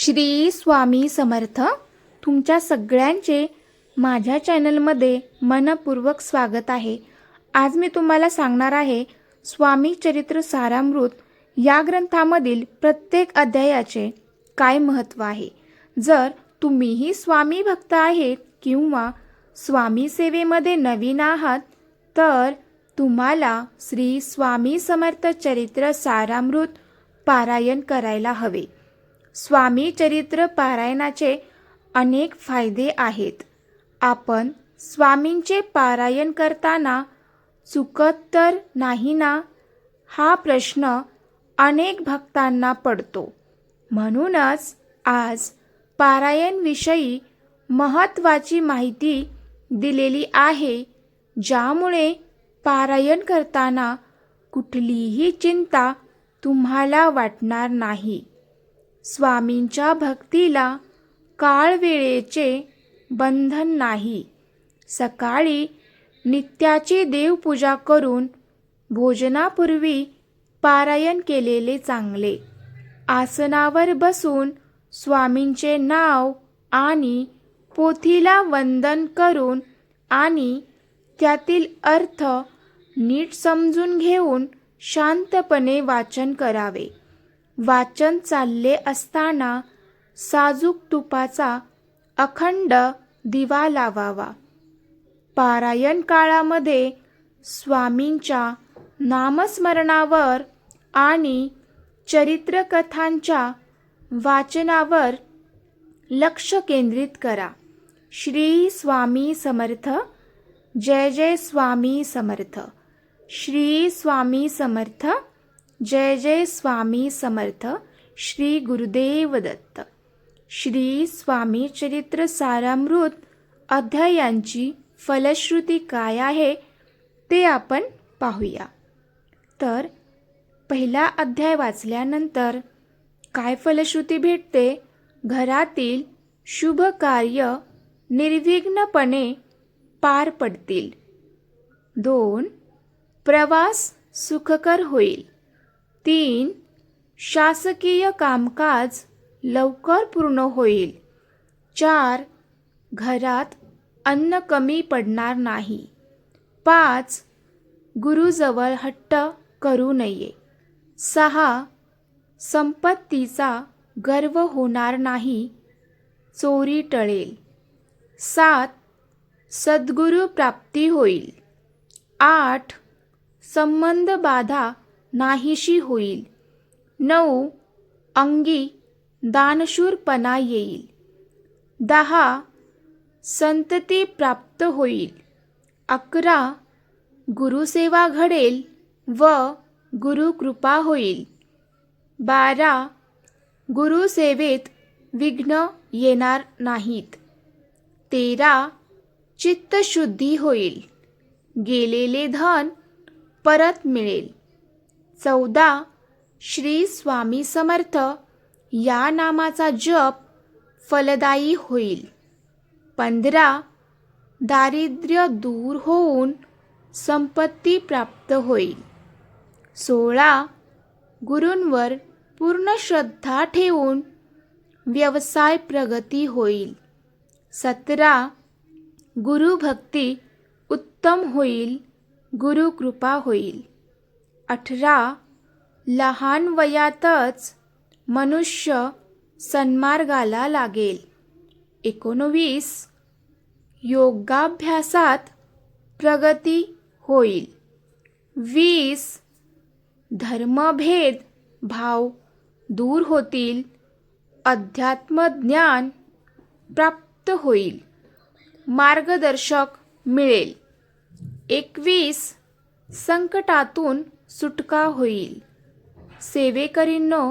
श्री स्वामी समर्थ तुमच्या सगळ्यांचे माझ्या चॅनलमध्ये मनपूर्वक स्वागत आहे. आज मी तुम्हाला सांगणार आहे स्वामी चरित्र सारामृत या ग्रंथामधील प्रत्येक अध्यायाचे काय महत्त्व आहे. जर तुम्हीही स्वामी भक्त आहेत किंवा स्वामी सेवेमध्ये नवीन आहात तर तुम्हाला श्री स्वामी समर्थ चरित्र सारामृत पारायण करायला हवे. स्वामी चरित्र पारायणाचे अनेक फायदे आहेत. आपण स्वामींचे पारायण करताना चुकत तर नाही ना? हा प्रश्न अनेक भक्तांना पडतो. म्हणूनच आज पारायणविषयी महत्त्वाची माहिती दिलेली आहे ज्यामुळे पारायण करताना कुठलीही चिंता तुम्हाला वाटणार नाही. स्वामींच्या भक्तीला काळवेळेचे बंधन नाही. सकाळी नित्याची देवपूजा करून भोजनापूर्वी पारायण केलेले चांगले. आसनावर बसून स्वामींचे नाव आणि पोथीला वंदन करून आणि त्यातील अर्थ नीट समजून घेऊन शांतपणे वाचन करावे. वाचन चालले असताना साजूक तुपाचा अखंड दिवा लावावा. पारायण काळामध्ये स्वामींच्या नामस्मरणावर आणि चरित्रकथांच्या वाचनावर लक्ष केंद्रित करा. श्री स्वामी समर्थ. जय जय स्वामी समर्थ. श्री स्वामी समर्थ. जय जय स्वामी समर्थ श्री गुरुदेव दत्त. श्री स्वामी चरित्र सारामृत अध्यायांची फलश्रुती काय आहे ते आपण पाहूया. तर पहिला अध्याय वाचल्यानंतर काय फलश्रुती भेटते? घरातील शुभ कार्य निर्विघ्नपणे पार पडतील. दोन प्रवास सुखकर होईल. तीन शासकीय कामकाज लवकर पूर्ण होईल. चार घरात अन्न कमी पडणार नाही. पाच गुरुजवळ हट्ट करू नये. सहा संपत्तीचा गर्व होणार नाही. चोरी टळेल. सात सद्गुरू प्राप्ती होईल. आठ संबंध बाधा नाहीशी होईल. नऊ अंगी दानशूरपणा येईल. दहा संतती प्राप्त होईल. अकरा गुरुसेवा घडेल व गुरुकृपा होईल. बारा गुरुसेवेत विघ्न येणार नाहीत. तेरा चित्तशुद्धी होईल. गेलेले धन परत मिळेल. चौदा श्री स्वामी समर्थ. या नामाचा जप फलदायी होईल. पंधरा दारिद्र्य दूर होऊन संपत्ती प्राप्त होईल. सोळा गुरूंवर पूर्ण श्रद्धा ठेवून व्यवसाय प्रगती होईल. सतरा गुरुभक्ती उत्तम होईल गुरुकृपा होईल. अठरा लहान वयातच मनुष्य सन्मार्गाला लागेल. एकोणवीस योगाभ्यासात प्रगती होईल. वीस धर्मभेद भाव दूर होतील. अध्यात्मज्ञान प्राप्त होईल. मार्गदर्शक मिळेल. एकवीस संकटातून सुटका होईल. सेवेकरींनो